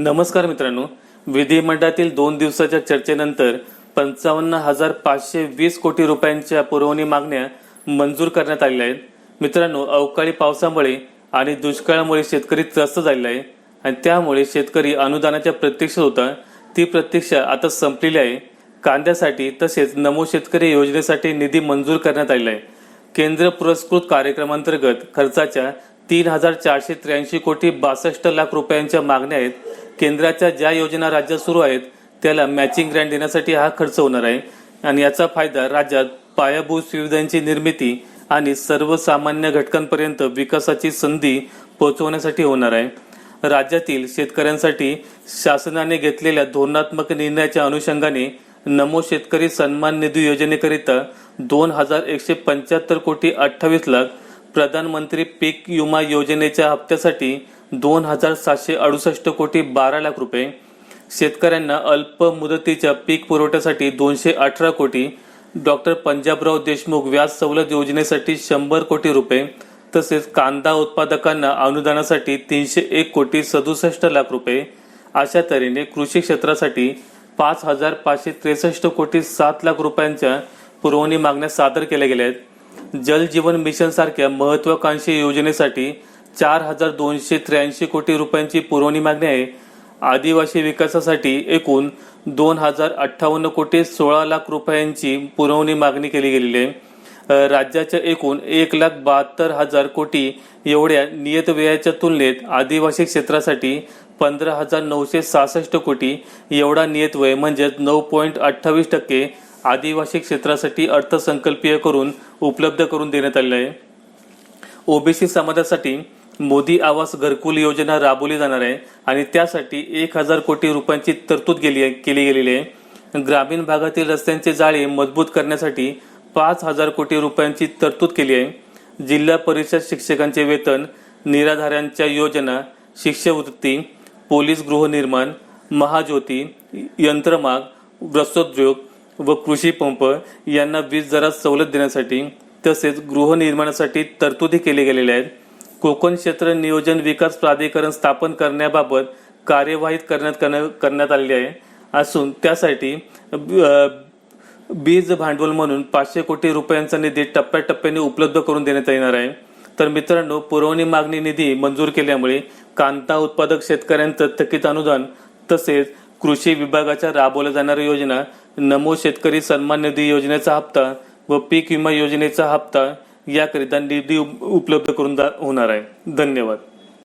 नमस्कार मित्रांनो. विधिमंडळातील दोन दिवसाच्या चर्चेनंतर पंचावन्न हजार पाचशे वीस कोटी रुपयांच्या पुरवणी मागण्या मंजूर करण्यात आलेल्या आहेत. मित्रांनो अवकाळी पावसामुळे आणि दुष्काळामुळे शेतकरी त्रस्त झालेला आहे. आणि त्यामुळे शेतकरी अनुदानाच्या प्रतीक्षेत होता. ती प्रतीक्षा आता संपलेली आहे. कांद्यासाठी तसेच नमो शेतकरी योजनेसाठी निधी मंजूर करण्यात आलेला आहे. केंद्र पुरस्कृत कार्यक्रमांतर्गत खर्चाच्या तीन हजार चारशे त्र्याऐंशी कोटी बासष्ट लाख रुपयांच्या मागण्या आहेत. केंद्राच्या ज्या योजना राज्यात सुरू आहेत त्याला मॅचिंग ग्रँट देण्यासाठी हा खर्च होणार आहे. आणि याचा फायदा राज्यात पायाभूत सुविधांची निर्मिती आणि सर्वसामान्य घटकांपर्यंत विकासाची संधी पोहोचवण्यासाठी होणार आहे. राज्यातील शेतकऱ्यांसाठी शासनाने घेतलेल्या धोरणात्मक निर्णयाच्या अनुषंगाने नमो शेतकरी सन्मान निधी योजनेकरिता दोन हजार एकशे पंच्याहत्तर कोटी अठ्ठावीस लाख प्रधानमंत्री पीक विमा योजनेच्या हप्त्यासाठी दोन हजार सातशे अडुसष्ट कोटी बारा लाख रुपये. शेतकऱ्यांना अल्प मुदतीच्या पीक पुरवठ्यासाठी दोनशे अठरा कोटी. डॉक्टर पंजाबराव देशमुख व्याज सवलत योजनेसाठी शंभर कोटी रुपये. तसेच कांदा उत्पादकांना अनुदानासाठी तीनशे एक कोटी सदुसष्ट लाख रुपये. अशा तऱ्हेने कृषी क्षेत्रासाठी पाच हजार पाचशे त्रेसष्ट कोटी सात लाख रुपयांच्या पुरवणी मागण्या सादर केल्या गेल्या आहेत. जल जीवन मिशन सारख्या महत्वाकांक्षी योजनेसाठी चार हजार दोनशे त्र्याऐंशी कोटी रुपयांची पुरवणी मागणी आहे. आदिवासी विकासासाठी एकूण दोन हजार अठ्ठावन्न कोटी सोळा लाख रुपयांची पुरवणी मागणी केली गेलेली आहे. राज्याच्या एकूण एक लाख बहात्तर हजार कोटी एवढ्या नियत व्ययाच्या तुलनेत आदिवासी क्षेत्रासाठी पंधरा हजार नऊशे सहासष्ट कोटी एवढा नियत व्यय म्हणजेच नऊ पॉईंट अठ्ठावीस टक्के आदिवासी क्षेत्रासाठी अर्थसंकल्पीय करून उपलब्ध करून देण्यात आलेला आहे. ओबीसी समाजासाठी मोदी आवास घरकुल योजना राबवली जाणार आहे आणि त्यासाठी एक हजार कोटी रुपयांची तरतूद केली आहे केली गेलेली आहे. ग्रामीण भागातील रस्त्यांचे जाळे मजबूत करण्यासाठी पाच हजार कोटी रुपयांची तरतूद केली आहे. जिल्हा परिषद शिक्षकांचे वेतन निराधारांच्या योजना शिष्यवृत्ती पोलीस गृहनिर्माण महाज्योती यंत्रमाग वस्त्रोद्योग व कृषी पंप यांना वीज दरात सवलत देण्यासाठी तसेच गृहनिर्माणासाठी तरतुदी केल्या गेलेल्या आहेत. कोकण क्षेत्र नियोजन विकास प्राधिकरण स्थापन करण्याबाबत कार्यवाही करण्यात करण्या- करण्यात आलेली आहे. असून त्यासाठी बीज भांडवल म्हणून पाचशे कोटी रुपयांचा निधी टप्प्याटप्प्याने उपलब्ध करून देण्यात येणार आहे. तर मित्रांनो पुरवणी मागणी निधी मंजूर केल्यामुळे कांदा उत्पादक शेतकऱ्यांचं थकीत अनुदान तसेच कृषी विभागाच्या राबवल्या जाणाऱ्या योजना नमो शेतकरी सन्मान निधी योजनेचा हप्ता व पीक विमा योजनेचा हप्ता याकरिता निधी उप- उपलब्ध करून दा- होणार आहे. धन्यवाद.